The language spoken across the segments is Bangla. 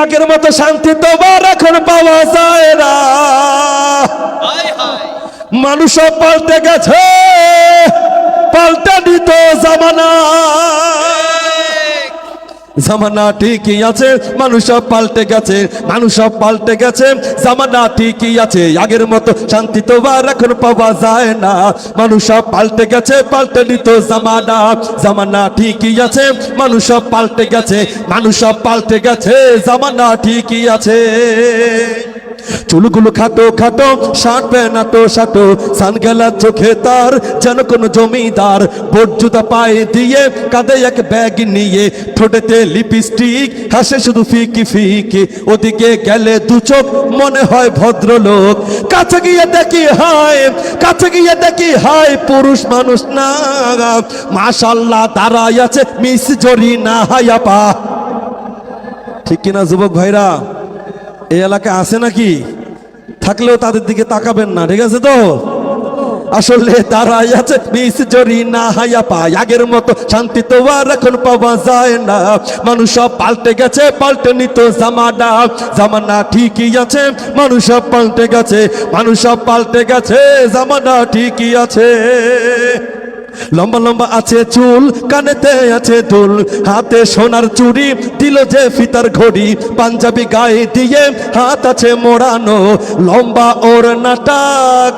আগের মতো শান্তি তো আর এখন পাওয়া যায় না। মানুষও পাল্টে গেছে পাল্টা দিত জামানা। জামানা ঠিকই আছে, মানুষ সব পাল্টে গেছে, মানুষ সব পাল্টে গেছে, জামানা ঠিকই আছে, আগের মতো শান্তি তো আর এখন পাওয়া যায় না। মানুষ সব পাল্টে গেছে, পাল্টে নিত জামানা জামানা ঠিকই আছে, মানুষ সব পাল্টে গেছে, মানুষ সব পাল্টে গেছে, জামানা ঠিকই আছে। চুলগুলো খাটো খাটো, শার্ট প্যান্ট সাটো সানগেলা চোখে তার, যেন কোনো জমিদার জুতা পায়ে দিয়ে কাঁধে এক ব্যাগ নিয়ে ঠোঁটেতে লিপস্টিক, হাসে শুধু ফিকি ফিকি, ওদিকে গেলে দু চোখ, মনে হয় ভদ্রলোক। কাছে গিয়ে দেখি, হায়, কাছে গিয়ে দেখি, হায়, পুরুষ মানুষ না। মাশাল্লাহ, দাঁড়াই আছে মিস জরি না হায়াপা। ঠিক কিনা, যুবক ভাইরা? এই এলাকায় আছে নাকি? থাকলেও তাদের দিকে তাকাবেন না, ঠিক আছে তো? আসলে তারাই আছে বিষ জরি না হাইয়া পায়। আগের মতো শান্তি তো আর এখন পাওয়া যায় না। মানুষ সব পাল্টে গেছে, পাল্টে নিত জামানা। জামানা ঠিকই আছে, মানুষ সব পাল্টে গেছে, মানুষ সব পাল্টে গেছে, জামানা ঠিকই আছে। লম্বা লম্বা আছে চুল, কানেতে আছে দুল। হাতে সোনার চুড়ি, দিল যে ফিতার ঘড়ি। পাঞ্জাবি গায়ে দিয়ে হাত আছে মোড়ানো। লম্বা ওর নাটা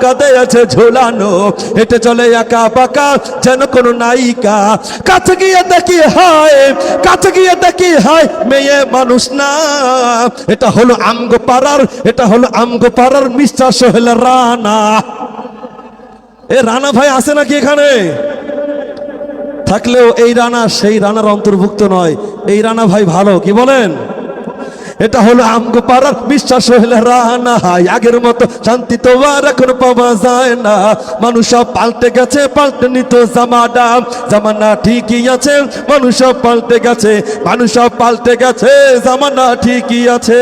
কাঁধে আছে ঝোলানো। হেঁটে চলে একা পাকা যেন কোনো নায়িকা। কাছে গিয়ে দেখি, হায়, কাছে গিয়ে দেখি, হায়, মেয়ে মানুষ না। এটা হলো আমগো পাড়ার এটা হলো আমগো পাড়ার মিস্টার সোহেল রানা। এ রানা ভাই আছে নাকি এখানে? থাকলেও এই রানা সেই রানার অন্তর্ভুক্ত নয়। এই রানা ভাই ভালো, কি বলেন? এটা হলো আমগো পাড়ার বিশ্বাস হইলে রানা আগের মতো শান্তি তো আর এখন পাওয়া যায় না। মানুষ সব পাল্টে গেছে, পাল্টে নিত জামানা জামানা ঠিকই আছে, মানুষ সব পাল্টে গেছে, মানুষ সব পাল্টে গেছে, জামানা ঠিকই আছে।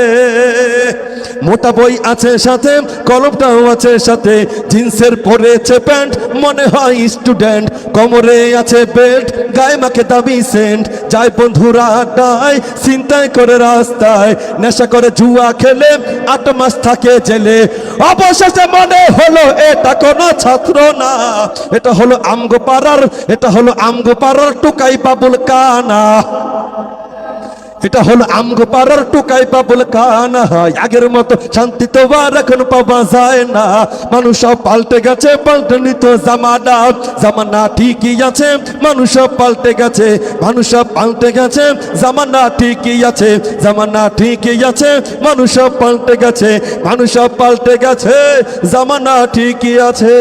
মোটা বই আছে সাথে, কলমটাও আছে সাথে, জিন্সের পরেছে প্যান্ট, মনে হয় স্টুডেন্ট। কোমরে আছে বেল্ট, গায়ে মাখে দামি সেন্ট। যায় বন্ধুরা আড্ডায় চিন্তায় করে রাস্তায় নেশা করে জুয়া খেলে, আট মাস থাকে জেলে। অবশেষে মনে হলো, এটা কোনো ছাত্র না। এটা হলো আমগোপাড়ার এটা হলো আমগোপাড়ার টুকাই বাবুল কানা। এটা হলো আমগো পাড়ার টুকাই পাবল কানা হয়, আগের মতো শান্তি তো আর এখন পাওয়া যায় না। মানুষ পাল্টে গেছে, পাল্টে নিত জামানা। জামানা ঠিকই আছে, মানুষ সব পাল্টে গেছে, মানুষ সব পাল্টে গেছে, জামানা ঠিকই আছে, জামানা ঠিকই আছে, মানুষ সব পাল্টে গেছে, মানুষ সব পাল্টে গেছে, জামানা ঠিকই আছে।